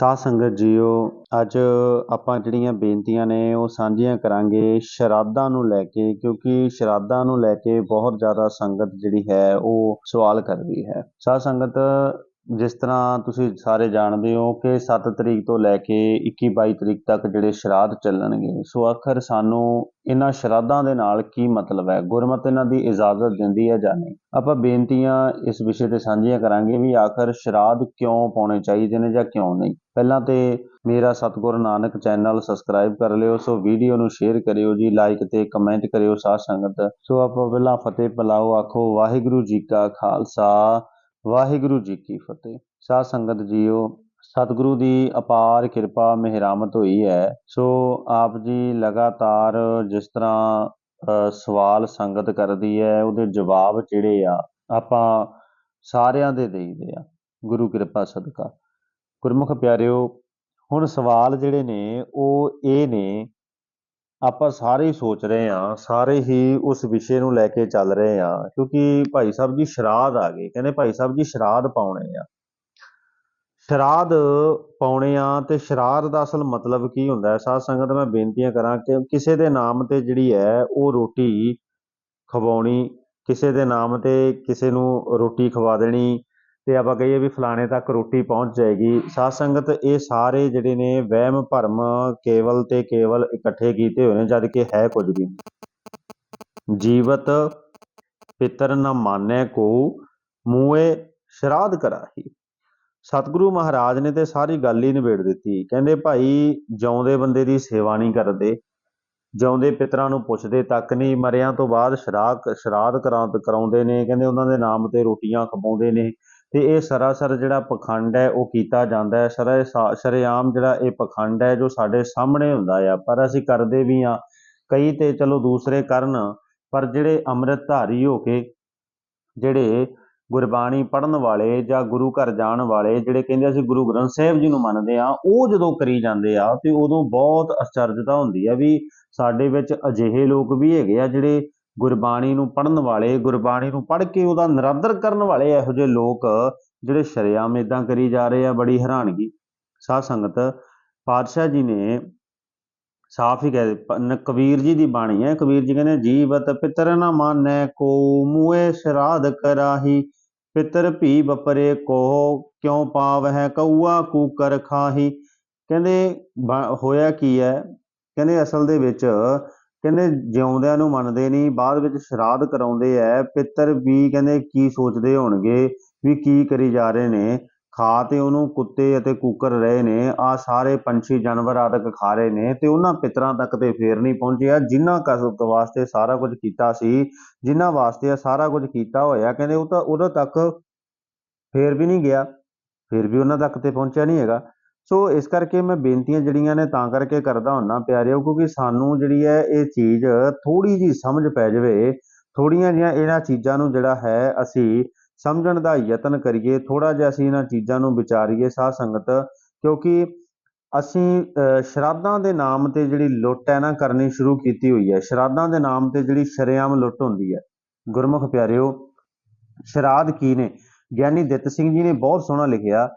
ਸਾਧ ਸੰਗਤ ਜੀਓ, ਅੱਜ ਆਪਾਂ ਜਿਹੜੀਆਂ ਬੇਨਤੀਆਂ ਨੇ ਉਹ ਸਾਂਝੀਆਂ ਕਰਾਂਗੇ ਸ਼ਰਾਧਾਂ ਨੂੰ ਲੈ ਕੇ, ਕਿਉਂਕਿ ਸ਼ਰਾਧਾਂ ਨੂੰ ਲੈ ਕੇ ਬਹੁਤ ਜ਼ਿਆਦਾ ਸੰਗਤ ਜਿਹੜੀ ਹੈ ਉਹ ਸਵਾਲ ਕਰ ਰਹੀ ਹੈ। ਸਾਧ ਸੰਗਤ ਜਿਸ ਤਰ੍ਹਾਂ ਤੁਸੀਂ ਸਾਰੇ ਜਾਣਦੇ ਹੋ ਕਿ ਸੱਤ ਤਰੀਕ ਤੋਂ ਲੈ ਕੇ ਇੱਕੀ ਬਾਈ ਤਰੀਕ ਤੱਕ ਜਿਹੜੇ ਸ਼ਰਾਧ ਚੱਲਣਗੇ, ਸੋ ਆਖਰ ਸਾਨੂੰ ਇਹਨਾਂ ਸ਼ਰਾਧਾਂ ਦੇ ਨਾਲ ਕੀ ਮਤਲਬ ਹੈ? ਗੁਰਮਤਿ ਇਹਨਾਂ ਦੀ ਇਜਾਜ਼ਤ ਦਿੰਦੀ ਹੈ ਜਾਂ ਨਹੀਂ? ਆਪਾਂ ਬੇਨਤੀਆਂ ਇਸ ਵਿਸ਼ੇ ਤੇ ਸਾਂਝੀਆਂ ਕਰਾਂਗੇ ਵੀ ਆਖਰ ਸ਼ਰਾਧ ਕਿਉਂ ਪਾਉਣੇ ਚਾਹੀਦੇ ਨੇ ਜਾਂ ਕਿਉਂ ਨਹੀਂ? ਪਹਿਲਾਂ ਤੇ ਮੇਰਾ ਸਤਿਗੁਰ ਨਾਨਕ ਚੈਨਲ ਸਬਸਕ੍ਰਾਈਬ ਕਰ ਲਿਓ, ਸੋ ਵੀਡੀਓ ਨੂੰ ਸ਼ੇਅਰ ਕਰਿਓ ਜੀ ਲਾਈਕ ਤੇ ਕਮੈਂਟ ਕਰਿਓ ਸਾਧ ਸੰਗਤ। ਸੋ ਆਪਾਂ ਪਹਿਲਾਂ ਫਤਿਹ ਬੁਲਾਓ ਆਖੋ, ਵਾਹਿਗੁਰੂ ਜੀ ਕਾ ਖਾਲਸਾ। ਵਾਹਿਗੁਰੂ ਜੀ ਕੀ ਫਤਿਹ। ਸਾਧ ਸੰਗਤ ਜੀਓ, ਸਤਿਗੁਰੂ ਦੀ ਅਪਾਰ ਕਿਰਪਾ ਮਿਹਰਾਮਤ ਹੋਈ ਹੈ। ਸੋ ਆਪ ਜੀ ਲਗਾਤਾਰ ਜਿਸ ਤਰ੍ਹਾਂ ਸਵਾਲ ਸੰਗਤ ਕਰਦੀ ਹੈ, ਉਹਦੇ ਜਵਾਬ ਜਿਹੜੇ ਆ, ਆਪਾਂ ਸਾਰਿਆਂ ਦੇ ਦੇਈਦੇ ਆ। ਗੁਰੂ ਕਿਰਪਾ ਸਦਕਾ। ਗੁਰਮੁਖ ਪਿਆਰਿਓ, ਹੁਣ ਸਵਾਲ ਜਿਹੜੇ ਨੇ, ਉਹ ਇਹ ਨੇ ਆਪਾਂ ਸਾਰੇ ਹੀ ਸੋਚ ਰਹੇ ਹਾਂ, ਸਾਰੇ ਹੀ ਉਸ ਵਿਸ਼ੇ ਨੂੰ ਲੈ ਕੇ ਚੱਲ ਰਹੇ ਹਾਂ, ਕਿਉਂਕਿ ਭਾਈ ਸਾਹਿਬ ਜੀ ਸ਼ਰਾਧ ਆ ਗਏ। ਕਹਿੰਦੇ ਭਾਈ ਸਾਹਿਬ ਜੀ ਸ਼ਰਾਧ ਪਾਉਣੇ ਆ। ਸ਼ਰਾਧ ਪਾਉਣੇ ਆ ਤੇ ਸ਼ਰਾਦ ਦਾ ਅਸਲ ਮਤਲਬ ਕੀ ਹੁੰਦਾ ਹੈ? ਸਾਧ ਸੰਗਤ ਮੈਂ ਬੇਨਤੀਆਂ ਕਰਾਂ ਕਿ ਕਿਸੇ ਦੇ ਨਾਮ ਤੇ ਜਿਹੜੀ ਹੈ ਉਹ ਰੋਟੀ ਖਵਾਉਣੀ, ਕਿਸੇ ਦੇ ਨਾਮ ਤੇ ਕਿਸੇ ਨੂੰ ਰੋਟੀ ਖਵਾ ਦੇਣੀ ਤੇ ਆਪਾਂ ਕਹੀਏ ਵੀ ਫਲਾਣੇ ਤੱਕ ਰੋਟੀ ਪਹੁੰਚ ਜਾਏਗੀ। ਸਾਧ ਸੰਗਤ ਇਹ ਸਾਰੇ ਜਿਹੜੇ ਨੇ ਵਹਿਮ, ਭਰਮ ਕੇਵਲ ਤੇ ਕੇਵਲ ਇਕੱਠੇ ਕੀਤੇ ਹੋਏ ਨੇ, ਜਦ ਕਿ ਹੈ ਕੁਝ ਵੀ ਨਹੀਂ। ਜੀਵਤ ਪਿਤਰ ਨ ਮਾਨੈ ਕੋ ਮੂਏ ਸ਼ਰਾਧ ਕਰਾਹੀ। ਸਤਿਗੁਰੂ ਮਹਾਰਾਜ ਨੇ ਤੇ ਸਾਰੀ ਗੱਲ ਹੀ ਨਿਬੇੜ ਦਿੱਤੀ। ਕਹਿੰਦੇ, ਭਾਈ, ਜਿਉਂਦੇ ਬੰਦੇ ਦੀ ਸੇਵਾ ਨਹੀਂ ਕਰਦੇ, ਜਿਉਂਦੇ ਪਿਤਰਾਂ ਨੂੰ ਪੁੱਛਦੇ ਤੱਕ ਨਹੀਂ, ਮਰਿਆਂ ਤੋਂ ਬਾਅਦ ਸ਼ਰਾਧ ਸ਼ਰਾਧ ਕਰਾ ਕਰਾਉਂਦੇ ਨੇ, ਕਹਿੰਦੇ ਉਹਨਾਂ ਦੇ ਨਾਮ ਤੇ ਰੋਟੀਆਂ ਖਵਾਉਂਦੇ ਨੇ ਤੇ ਇਹ ਸਰਾਸਰ ਜਿਹੜਾ ਪਖੰਡ ਹੈ, ਉਹ ਕੀਤਾ ਜਾਂਦਾ ਹੈ। ਸਰਾ ਸ਼ਰੇਆਮ ਜਿਹੜਾ ਇਹ ਪਖੰਡ ਹੈ, ਜੋ ਸਾਡੇ ਸਾਹਮਣੇ ਹੁੰਦਾ ਆ, ਪਰ ਅਸੀਂ ਕਰਦੇ ਵੀ ਆ ਕਈ ਤੇ ਚਲੋ ਦੂਸਰੇ ਕਰਨ, ਪਰ ਜਿਹੜੇ ਅੰਮ੍ਰਿਤਧਾਰੀ ਹੋ ਕੇ, ਜਿਹੜੇ ਗੁਰਬਾਣੀ ਪੜਨ ਵਾਲੇ ਜਾਂ ਗੁਰੂ ਘਰ ਜਾਣ ਵਾਲੇ, ਜਿਹੜੇ ਕਹਿੰਦੇ ਅਸੀਂ ਗੁਰੂ ਗ੍ਰੰਥ ਸਾਹਿਬ ਜੀ ਨੂੰ ਮੰਨਦੇ ਆ ਉਹ ਜਦੋਂ ਕਰੀ ਜਾਂਦੇ ਆ, ਤੇ ਉਦੋਂ ਬਹੁਤ ਅਚਰਜਤਾ ਹੁੰਦੀ ਆ ਵੀ ਸਾਡੇ ਵਿੱਚ ਅਜਿਹੇ ਲੋਕ ਵੀ ਹੈਗੇ ਆ, ਜਿਹੜੇ ਗੁਰਬਾਣੀ ਨੂੰ ਪੜਨ ਵਾਲੇ, ਗੁਰਬਾਣੀ ਨੂੰ ਪੜ੍ਹ ਕੇ ਉਹਦਾ ਨਿਰਾਦਰ ਕਰਨ ਵਾਲੇ ਇਹੋ ਜਿਹੇ ਲੋਕ ਜਿਹੜੇ ਸ਼ਰੇਆਮ ਇਦਾਂ ਕਰੀ ਜਾ ਰਹੇ ਆ, ਬੜੀ ਹੈਰਾਨਗੀ। ਸਾਧ ਸੰਗਤ, ਪਾਤਸ਼ਾਹ ਜੀ ਨੇ ਸਾਫ਼ ਹੀ ਕਹਿ ਕਬੀਰ ਜੀ ਦੀ ਬਾਣੀ ਹੈ, ਕਬੀਰ ਜੀ ਕਹਿੰਦੇ, ਜੀਵਤ ਪਿਤਰ ਨਾ ਮਾਨੈ ਕੋ ਮੂਏ ਸ਼ਰਾਧ ਕਰਾਹੀ, ਪਿਤਰ ਭੀ ਬਪਰੇ ਕੋ, ਕਿਉ ਪਾਵ ਹੈ ਕਊਆ ਕੂਕਰ ਖਾਹੀ। ਕਹਿੰਦੇ, ਬਾ- ਹੋਇਆ ਕੀ ਹੈ? ਕਹਿੰਦੇ ਅਸਲ ਦੇ ਵਿੱਚ ਕਹਿੰਦੇ ਜਿਉਂਦਿਆਂ ਨੂੰ ਮੰਨਦੇ ਨਹੀਂ ਬਾਅਦ ਵਿੱਚ ਸ਼ਰਾਧ ਕਰਾਉਂਦੇ ਐ, ਪਿੱਤਰ ਵੀ ਕਹਿੰਦੇ ਕੀ ਸੋਚਦੇ ਹੋਣਗੇ, ਵੀ ਕੀ ਕਰੀ ਜਾ ਰਹੇ ਨੇ, ਖਾ ਤੇ ਉਹਨੂੰ ਕੁੱਤੇ ਅਤੇ ਕੁੱਕਰ ਰਹੇ ਨੇ, ਆ ਸਾਰੇ ਪੰਛੀ ਜਾਨਵਰ ਆਦਿਕ ਖਾ ਰਹੇ ਨੇ ਤੇ ਉਹਨਾਂ ਪਿਤਰਾਂ ਤੱਕ ਤੇ ਫੇਰ ਨਹੀਂ ਪਹੁੰਚਿਆ, ਜਿਨ੍ਹਾਂ ਕਸਬ ਵਾਸਤੇ ਸਾਰਾ ਕੁਝ ਕੀਤਾ ਸੀ, ਜਿਨ੍ਹਾਂ ਵਾਸਤੇ ਇਹ ਸਾਰਾ ਕੁਝ ਕੀਤਾ ਹੋਇਆ, ਕਹਿੰਦੇ ਉਹ ਤਾਂ ਉਦੋਂ ਤੱਕ ਫੇਰ ਵੀ ਨਹੀਂ ਗਿਆ, ਫਿਰ ਵੀ ਉਹਨਾਂ ਤੱਕ ਤੇ ਪਹੁੰਚਿਆ ਨਹੀਂ ਹੈਗਾ। ਸੋ ਇਸ ਕਰਕੇ ਮੈਂ ਬੇਨਤੀਆਂ ਜਿਹੜੀਆਂ ਨੇ ਤਾਂ ਕਰਕੇ ਕਰਦਾ ਹੁੰਨਾ, ਪਿਆਰਿਓ, ਕਿਉਂਕਿ ਸਾਨੂੰ ਜਿਹੜੀ ਹੈ ਇਹ ਚੀਜ਼ ਥੋੜੀ ਜੀ ਸਮਝ ਪੈ ਜਾਵੇ ਥੋੜੀਆਂ ਜਿਹੀਆਂ ਇਹਨਾਂ ਚੀਜ਼ਾਂ ਨੂੰ ਜਿਹੜਾ ਹੈ ਅਸੀਂ ਸਮਝਣ ਦਾ ਯਤਨ ਕਰੀਏ ਥੋੜਾ ਜਿਹਾ ਅਸੀਂ ਇਹਨਾਂ ਚੀਜ਼ਾਂ ਨੂੰ ਵਿਚਾਰੀਏ ਸਾਧ ਸੰਗਤ, ਕਿਉਂਕਿ ਅਸੀਂ ਸ਼ਰਾਧਾਂ ਦੇ ਨਾਮ ਤੇ ਜਿਹੜੀ ਲੁੱਟ ਹੈ ਨਾ ਕਰਨੀ ਸ਼ੁਰੂ ਕੀਤੀ ਹੋਈ ਹੈ। ਸ਼ਰਾਧਾਂ ਦੇ ਨਾਮ ਤੇ ਜਿਹੜੀ ਸ਼ਰੇਆਮ ਲੁੱਟ ਹੁੰਦੀ ਹੈ। ਗੁਰਮੁਖ ਪਿਆਰਿਓ, ਸ਼ਰਾਧ ਕੀ ਨੇ? ਗਿਆਨੀ ਦਿੱਤ ਸਿੰਘ ਜੀ ਨੇ ਬਹੁਤ ਸੋਹਣਾ ਲਿਖਿਆ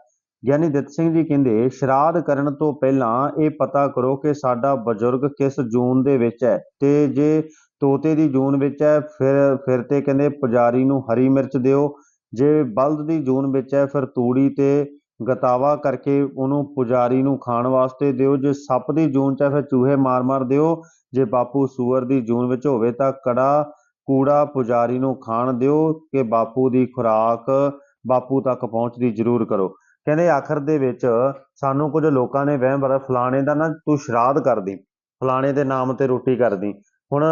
ਗਿਆਨੀ ਦਿੱਤ ਸਿੰਘ ਜੀ ਕਹਿੰਦੇ, ਸ਼ਰਾਧ ਕਰਨ ਤੋਂ ਪਹਿਲਾਂ ਇਹ ਪਤਾ ਕਰੋ ਕਿ ਸਾਡਾ ਬਜ਼ੁਰਗ ਕਿਸ ਜੂਨ ਦੇ ਵਿੱਚ ਹੈ। ਤੇ ਜੇ ਤੋਤੇ ਦੀ ਜੂਨ ਵਿੱਚ ਹੈ, ਫਿਰ ਫਿਰ ਤੇ ਕਹਿੰਦੇ ਪੁਜਾਰੀ ਨੂੰ ਹਰੀ ਮਿਰਚ ਦਿਓ। ਜੇ ਬਲਦ ਦੀ ਜੂਨ ਵਿੱਚ ਹੈ, ਫਿਰ ਤੂੜੀ ਤੇ ਗਤਾਵਾ ਕਰਕੇ ਉਹਨੂੰ ਪੁਜਾਰੀ ਨੂੰ ਖਾਣ ਵਾਸਤੇ ਦਿਓ। ਜੇ ਸੱਪ ਦੀ ਜੂਨ ਚ ਹੈ, ਫਿਰ ਚੂਹੇ ਮਾਰ-ਮਾਰ ਦਿਓ। ਜੇ ਬਾਪੂ ਸੂਅਰ ਦੀ ਜੂਨ ਵਿੱਚ ਹੋਵੇ ਤਾਂ ਕੜਾ, ਕੂੜਾ ਪੁਜਾਰੀ ਨੂੰ ਖਾਣ ਦਿਓ ਕਿ ਬਾਪੂ ਦੀ ਖੁਰਾਕ ਬਾਪੂ ਤੱਕ ਪਹੁੰਚਦੀ ਜ਼ਰੂਰ ਕਰੋ। ਕਹਿੰਦੇ ਆਖਰ ਦੇ ਵਿੱਚ ਸਾਨੂੰ ਕੁਝ ਲੋਕਾਂ ਨੇ ਵਹਿਮ ਬੜਾ ਫਲਾਣੇ ਦਾ ਨਾ ਤੂੰ ਸ਼ਰਾਧ ਕਰਦੀ, ਫਲਾਣੇ ਦੇ ਨਾਮ ਤੇ ਰੋਟੀ ਕਰਦੀ। ਹੁਣ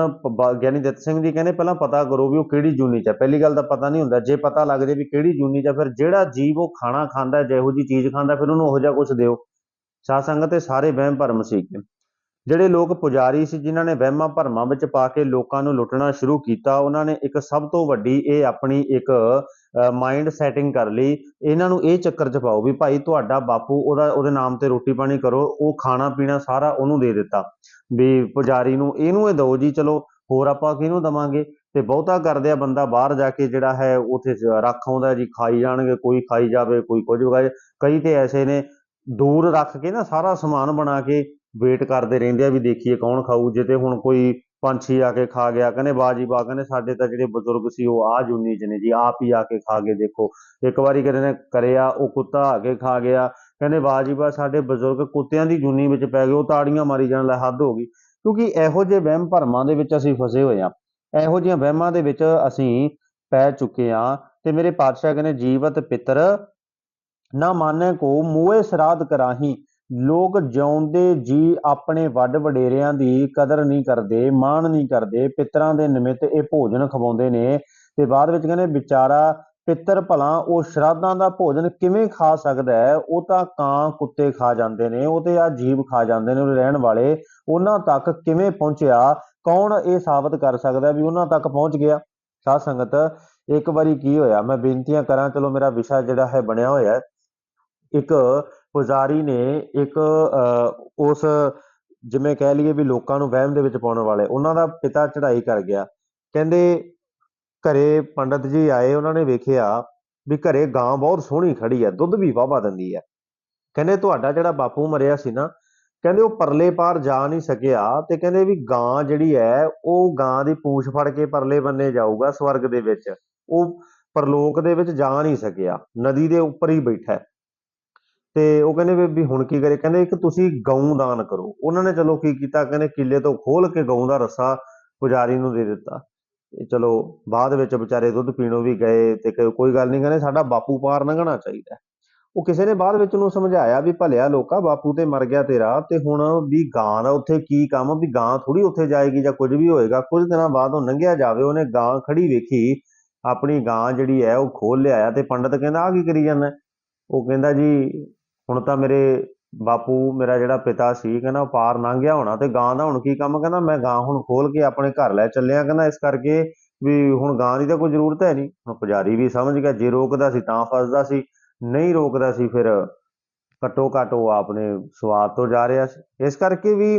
ਗਿਆਨੀ ਦਿੱਤ ਸਿੰਘ ਜੀ ਕਹਿੰਦੇ ਪਹਿਲਾਂ ਪਤਾ ਕਰੋ ਵੀ ਉਹ ਕਿਹੜੀ ਜੂਨੀ ਚ ਹੈ ਪਹਿਲੀ ਗੱਲ ਤਾਂ ਪਤਾ ਨਹੀਂ ਹੁੰਦਾ, ਜੇ ਪਤਾ ਲੱਗ ਜੇ ਵੀ ਕਿਹੜੀ ਜੂਨੀ ਚ ਹੈ ਫਿਰ ਜਿਹੜਾ ਜੀਵ ਉਹ ਖਾਣਾ ਖਾਂਦਾ, ਜਿਹੋ ਜੀ ਚੀਜ਼ ਖਾਂਦਾ, ਫਿਰ ਉਹਨੂੰ ਉਹੋ ਜਿਹਾ ਕੁਝ ਦਿਓ। ਸਾਧ ਸੰਗਤ ਤੇ ਸਾਰੇ ਵਹਿਮ ਭਰਮ ਸੀਗੇ। ਜਿਹੜੇ ਲੋਕ ਪੁਜਾਰੀ ਸੀ, ਜਿਨ੍ਹਾਂ ਨੇ ਵਹਿਮਾਂ ਭਰਮਾਂ ਵਿੱਚ ਪਾ ਕੇ ਲੋਕਾਂ ਨੂੰ ਲੁੱਟਣਾ ਸ਼ੁਰੂ ਕੀਤਾ, ਉਹਨਾਂ ਨੇ ਇੱਕ ਸਭ ਤੋਂ ਵੱਡੀ ਇਹ ਆਪਣੀ ਇੱਕ ਮਾਈਂਡ ਸੈਟਿੰਗ ਕਰ ਲਈ। ਇਹਨਾਂ ਨੂੰ ਇਹ ਚੱਕਰ ਚ ਪਾਓ ਵੀ ਭਾਈ ਤੁਹਾਡਾ ਬਾਪੂ ਉਹਦਾ, ਉਹਦੇ ਨਾਮ ਤੇ ਰੋਟੀ ਪਾਣੀ ਕਰੋ, ਉਹ ਖਾਣਾ ਪੀਣਾ ਸਾਰਾ ਉਹਨੂੰ ਦੇ ਦਿੱਤਾ। ਵੀ ਪੁਜਾਰੀ ਨੂੰ ਇਹਨੂੰ ਇਹ ਦਿਓ ਜੀ, ਚਲੋ ਹੋਰ ਆਪਾਂ ਕਿਹਨੂੰ ਦਵਾਂਗੇ? ਤੇ ਬਹੁਤਾ ਕਰਦੇ ਆ ਬੰਦਾ ਬਾਹਰ ਜਾ ਕੇ ਜਿਹੜਾ ਹੈ, ਉਥੇ ਰੱਖ ਆਉਂਦਾ ਜੀ, ਖਾਈ ਜਾਣਗੇ, ਕੋਈ ਖਾਈ ਜਾਵੇ, ਕੋਈ ਕੁਝ ਵਗਾਏ ਕਈ ਤੇ ਐਸੇ ਨੇ, ਦੂਰ ਰੱਖ ਕੇ ਨਾ ਸਾਰਾ ਸਮਾਨ ਬਣਾ ਕੇ ਵੇਟ ਕਰਦੇ ਰਹਿੰਦੇ ਆ ਵੀ ਦੇਖੀਏ ਕੌਣ ਖਾਊ, ਜੇ ਤੇ ਹੁਣ ਕੋਈ ਪੰਛੀ ਆ ਕੇ ਖਾ ਗਿਆ, ਕਹਿੰਦੇ ਬਾਜੀ ਬਾ ਕਹਿੰਦੇ ਸਾਡੇ ਤਾਂ ਜਿਹੜੇ ਬਜ਼ੁਰਗ ਸੀ ਉਹ ਆ ਜੁਨੀ ਚ ਨੇ ਜੀ, ਆਪ ਹੀ ਆ ਕੇ ਖਾ ਕੇ ਦੇਖੋ। ਇੱਕ ਵਾਰੀ ਕਹਿੰਦੇ ਨੇ ਕਰਿਆ, ਉਹ ਕੁੱਤਾ ਆ ਕੇ ਖਾ ਗਿਆ, ਕਹਿੰਦੇ ਬਾਜੀ ਬਾ ਸਾਡੇ ਬਜ਼ੁਰਗ ਕੁੱਤਿਆਂ ਦੀ ਜੁਨੀ ਵਿੱਚ ਪੈ ਗਏ, ਉਹ ਤਾੜੀਆਂ ਮਾਰੀ ਜਾਣ ਲੈ ਹੱਦ ਹੋ ਗਈ। ਕਿਉਂਕਿ ਇਹੋ ਜਿਹੇ ਵਹਿਮ ਭਰਮਾਂ ਦੇ ਵਿੱਚ ਅਸੀਂ ਫਸੇ ਹੋਏ ਆ। ਇਹੋ ਜਿਹੀਆਂ ਵਹਿਮਾਂ ਦੇ ਵਿੱਚ ਅਸੀਂ ਪੈ ਚੁੱਕੇ ਆ ਤੇ ਮੇਰੇ ਪਾਤਸ਼ਾਹ ਕਹਿੰਦੇ ਜੀਵਤ ਪਿਤਰ, ਨਾ ਮਾਨੈ ਕੋ ਮੂਏ ਸਰਾਧ ਕਰਾਹੀ ਲੋਕ ਜਿਉਂਦੇ ਜੀ ਆਪਣੇ ਵੱਡ ਵਡੇਰਿਆਂ ਦੀ ਕਦਰ ਨਹੀਂ ਕਰਦੇ, ਮਾਣ ਨਹੀਂ ਕਰਦੇ, ਪਿਤਰਾਂ ਦੇ ਨਿਮਿਤ ਇਹ ਭੋਜਨ ਖਵਾਉਂਦੇ ਨੇ। ਤੇ ਬਾਅਦ ਵਿੱਚ ਕਹਿੰਦੇ, ਵਿਚਾਰਾ ਪਿੱਤਰ ਭਲਾ, ਉਹ ਸ਼ਰਾਧਾਂ ਦਾ ਭੋਜਨ ਕਿਵੇਂ ਖਾ ਸਕਦਾ ਹੈ? ਉਹ ਤਾਂ ਕਾਂ ਕੁੱਤੇ ਖਾ ਜਾਂਦੇ ਨੇ, ਉਹ ਤੇ ਆ ਜੀਵ ਖਾ ਜਾਂਦੇ ਨੇ, ਉਹ ਰਹਿਣ ਵਾਲੇ ਉਹਨਾਂ ਤੱਕ ਕਿਵੇਂ ਪਹੁੰਚਿਆ? ਕੌਣ ਇਹ ਸਾਬਤ ਕਰ ਸਕਦਾ ਵੀ ਉਹਨਾਂ ਤੱਕ ਪਹੁੰਚ ਗਿਆ? ਸਾਧ ਸੰਗਤ, ਇੱਕ ਵਾਰੀ ਕੀ ਹੋਇਆ? ਮੈਂ ਬੇਨਤੀਆਂ ਕਰਾਂ, ਚਲੋ ਮੇਰਾ ਵਿਸ਼ਾ ਜਿਹੜਾ ਹੈ, ਬਣਿਆ ਹੋਇਆ ਇੱਕ ਪੁਜਾਰੀ ਨੇ ਇੱਕ ਅਹ, ਉਸ ਜਿਵੇਂ ਕਹਿ ਲਈਏ ਵੀ ਲੋਕਾਂ ਨੂੰ ਵਹਿਮ ਦੇ ਵਿੱਚ ਪਾਉਣ ਵਾਲੇ ਉਹਨਾਂ ਦਾ ਪਿਤਾ ਚੜ੍ਹਾਈ ਕਰ ਗਿਆ। ਕਹਿੰਦੇ ਘਰੇ ਪੰਡਤ ਜੀ ਆਏ ਉਹਨਾਂ ਨੇ ਵੇਖਿਆ ਵੀ ਘਰੇ ਗਾਂ ਬਹੁਤ ਸੋਹਣੀ ਖੜੀ ਹੈ ਦੁੱਧ ਵੀ ਵਾਹਵਾ ਦਿੰਦੀ ਹੈ ਕਹਿੰਦੇ ਤੁਹਾਡਾ ਜਿਹੜਾ ਬਾਪੂ ਮਰਿਆ ਸੀ ਨਾ ਕਹਿੰਦੇ ਉਹ ਪਰਲੇ ਪਾਰ ਜਾ ਨਹੀਂ ਸਕਿਆ ਤੇ ਕਹਿੰਦੇ ਵੀ ਗਾਂ ਜਿਹੜੀ ਹੈ ਉਹ ਗਾਂ ਦੀ ਪੂਛ ਫੜ ਕੇ ਪਰਲੇ ਬੰਨੇ ਜਾਊਗਾ ਸਵਰਗ ਦੇ ਵਿੱਚ। ਉਹ ਪਰਲੋਕ ਦੇ ਵਿੱਚ ਜਾ ਨਹੀਂ ਸਕਿਆ ਨਦੀ ਦੇ ਉੱਪਰ ਹੀ ਬੈਠਾ। ਤੇ ਉਹ ਕਹਿੰਦੇ ਵੀ- ਹੁਣ ਕੀ ਕਰੇ? ਕਹਿੰਦੇ ਇੱਕ ਤੁਸੀਂ ਗਊ ਦਾਨ ਕਰੋ। ਉਹਨਾਂ ਨੇ ਚਲੋ ਕੀ ਕੀਤਾ? ਕਹਿੰਦੇ ਕਿੱਲੇ ਤੋਂ ਖੋਲ ਕੇ ਗਊ ਦਾ ਰੱਸਾ ਪੁਜਾਰੀ ਨੂੰ ਦੇ ਦਿੱਤਾ। ਚਲੋ ਬਾਅਦ ਵਿੱਚ ਵਿਚਾਰੇ ਦੁੱਧ ਪੀਣੋਂ ਵੀ ਗਏ ਤੇ ਕੋਈ ਗੱਲ ਨਹੀਂ, ਕਹਿੰਦੇ ਸਾਡਾ ਬਾਪੂ ਪਾਰ ਲੰਘਣਾ ਚਾਹੀਦਾ। ਉਹ ਕਿਸੇ ਨੇ ਬਾਅਦ ਵਿੱਚ ਉਹਨੂੰ ਸਮਝਾਇਆ ਵੀ ਭਲਿਆ ਲੋਕਾ, ਬਾਪੂ ਤੇ ਮਰ ਗਿਆ ਤੇਰਾ ਤੇ ਹੁਣ ਵੀ ਗਾਂ ਦਾ ਉੱਥੇ ਕੀ ਕੰਮ? ਵੀ ਗਾਂ ਥੋੜੀ ਉੱਥੇ ਜਾਏਗੀ ਜਾਂ ਕੁਝ ਵੀ ਹੋਏਗਾ। ਕੁਝ ਦਿਨਾਂ ਬਾਅਦ ਉਹ ਲੰਘਿਆ ਜਾਵੇ। ਉਹਨੇ ਗਾਂ ਖੜੀ ਵੇਖੀ। ਆਪਣੀ ਗਾਂ ਜਿਹੜੀ ਹੈ ਉਹ ਖੋਲ ਲਿਆਇਆ ਤੇ ਪੰਡਤ ਕਹਿੰਦਾ ਆ ਕੀ ਕਰੀ ਜਾਂਦਾ? ਉਹ ਕਹਿੰਦਾ ਜੀ ਹੁਣ ਤਾਂ ਮੇਰੇ ਬਾਪੂ, ਮੇਰਾ ਜਿਹੜਾ ਪਿਤਾ ਸੀ, ਕਹਿੰਦਾ ਉਹ ਪਾਰ ਲੰਘ ਗਿਆ ਹੋਣਾ ਤੇ ਗਾਂ ਦਾ ਹੁਣ ਕੀ ਕੰਮ ਕਹਿੰਦਾ ਮੈਂ ਗਾਂ ਹੁਣ ਖੋਲ ਕੇ ਆਪਣੇ ਘਰ ਲੈ ਚੱਲਿਆ। ਕਹਿੰਦਾ ਇਸ ਕਰਕੇ ਵੀ ਹੁਣ ਗਾਂ ਦੀ ਤਾਂ ਕੋਈ ਜ਼ਰੂਰਤ ਹੈ ਨਹੀਂ। ਹੁਣ ਪੁਜਾਰੀ ਵੀ ਸਮਝ ਗਿਆ, ਜੇ ਰੋਕਦਾ ਸੀ ਤਾਂ ਫਸਦਾ ਸੀ, ਨਹੀਂ ਰੋਕਦਾ ਸੀ ਫਿਰ ਘੱਟੋ ਘੱਟ ਉਹ ਆਪਣੇ ਸਵਾਦ ਤੋਂ ਜਾ ਰਿਹਾ ਸੀ। ਇਸ ਕਰਕੇ ਵੀ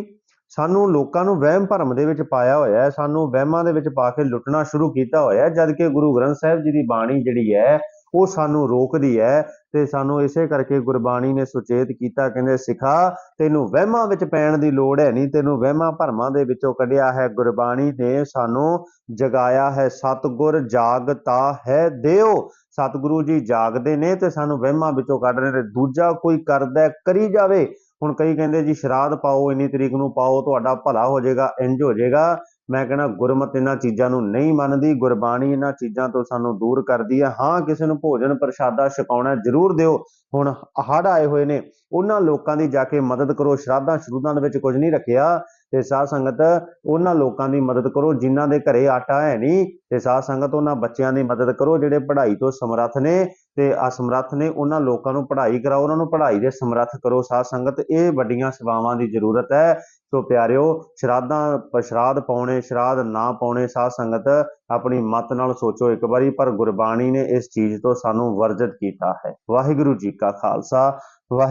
ਸਾਨੂੰ ਲੋਕਾਂ ਨੂੰ ਵਹਿਮ ਭਰਮ ਦੇ ਵਿੱਚ ਪਾਇਆ ਹੋਇਆ ਹੈ। ਸਾਨੂੰ ਵਹਿਮਾਂ ਦੇ ਵਿੱਚ ਪਾ ਕੇ ਲੁੱਟਣਾ ਸ਼ੁਰੂ ਕੀਤਾ ਹੋਇਆ ਹੈ ਜਦ ਕਿ ਗੁਰੂ ਗ੍ਰੰਥ ਸਾਹਿਬ ਜੀ ਦੀ ਬਾਣੀ ਜਿਹੜੀ ਹੈ ਉਹ ਸਾਨੂੰ ਰੋਕਦੀ ਹੈ ਤੇ ਸਾਨੂੰ ਇਸੇ ਕਰਕੇ ਗੁਰਬਾਣੀ ਨੇ ਸੁਚੇਤ ਕੀਤਾ, ਕਹਿੰਦੇ, ਸਿਖਾ, ਤੈਨੂੰ ਵਹਿਮਾਂ ਵਿੱਚ ਪੈਣ ਦੀ ਲੋੜ ਹੈ ਨਹੀਂ, ਤੈਨੂੰ ਵਹਿਮਾਂ ਭਰਮਾਂ ਦੇ ਵਿੱਚੋਂ ਕੱਢਿਆ ਹੈ ਗੁਰਬਾਣੀ ਨੇ, ਸਾਨੂੰ ਜਗਾਇਆ ਹੈ, ਸਤਗੁਰ ਜਾਗਤਾ ਹੈ, ਦਿਓ। ਸਤਿਗੁਰੂ ਜੀ ਜਾਗਦੇ ਨੇ ਤੇ ਸਾਨੂੰ ਵਹਿਮਾਂ ਵਿੱਚੋਂ ਕੱਢ ਰਹੇ ਨੇ, ਦੂਜਾ ਕੋਈ ਕਰਦਾ ਕਰੀ ਜਾਵੇ। ਹੁਣ ਕਈ ਕਹਿੰਦੇ ਜੀ, ਸ਼ਰਾਧ ਪਾਓ, ਇੰਨੀ ਤਰੀਕ ਨੂੰ ਪਾਓ, ਤੁਹਾਡਾ ਭਲਾ ਹੋ ਜਾਏਗਾ ਇੰਜ ਹੋ ਜਾਏਗਾ। ਮੈਂ ਕਹਿੰਦਾ ਗੁਰਮਤ ਇਹਨਾਂ ਚੀਜ਼ਾਂ ਨੂੰ ਨਹੀਂ ਮੰਨਦੀ, ਗੁਰਬਾਣੀ ਇਹਨਾਂ ਚੀਜ਼ਾਂ ਤੋਂ ਸਾਨੂੰ ਦੂਰ ਕਰਦੀ ਹੈ। ਹਾਂ, ਕਿਸੇ ਨੂੰ ਭੋਜਨ ਪ੍ਰਸ਼ਾਦਾ ਛਕਾਉਣਾ ਜ਼ਰੂਰ ਦਿਓ। ਹੁਣ ਹੜ੍ਹ ਆਏ ਹੋਏ ਨੇ, ਉਹਨਾਂ ਲੋਕਾਂ ਦੀ ਜਾ ਕੇ ਮਦਦ ਕਰੋ। ਸ਼ਰਾਧਾਂ ਸ਼ਰੂਦਾਂ ਦੇ ਵਿੱਚ ਕੁਝ ਨਹੀਂ ਰੱਖਿਆ। ਤੇ ਸਾਧ ਸੰਗਤ, ਉਹਨਾਂ ਲੋਕਾਂ ਦੀ ਮਦਦ ਕਰੋ, ਜਿਨ੍ਹਾਂ ਦੇ ਘਰੇ ਆਟਾ ਹੈ ਨਹੀਂ। ਤੇ ਸਾਧ ਸੰਗਤ, ਉਹਨਾਂ ਬੱਚਿਆਂ ਦੀ ਮਦਦ ਕਰੋ, ਜਿਹੜੇ ਪੜ੍ਹਾਈ ਤੋਂ ਸਮਰੱਥ ਨੇ। ਤੇ ਅਸਮਰੱਥ ਨੇ ਉਹਨਾਂ ਲੋਕਾਂ ਨੂੰ ਪੜ੍ਹਾਈ ਕਰਾਓ, ਉਹਨਾਂ ਨੂੰ ਪੜ੍ਹਾਈ ਦੇ ਸਮਰੱਥ ਕਰੋ ਸਾਧ ਸੰਗਤ, ਇਹ ਵੱਡੀਆਂ ਸੇਵਾਵਾਂ ਦੀ ਜ਼ਰੂਰਤ ਹੈ। ਸੋ ਪਿਆਰਿਓ, ਸ਼ਰਾਧਾਂ ਸ਼ਰਾਧ ਪਾਉਣੇ, ਸ਼ਰਾਧ ਨਾ ਪਾਉਣੇ ਸਾਧ ਸੰਗਤ ਆਪਣੀ ਮਤ ਨਾਲ ਸੋਚੋ ਇੱਕ ਵਾਰੀ, ਪਰ ਗੁਰਬਾਣੀ ਨੇ ਇਸ ਚੀਜ਼ ਤੋਂ ਸਾਨੂੰ ਵਰਜਿਤ ਕੀਤਾ ਹੈ। ਵਾਹਿਗੁਰੂ ਜੀ ਕਾ ਖਾਲਸਾ।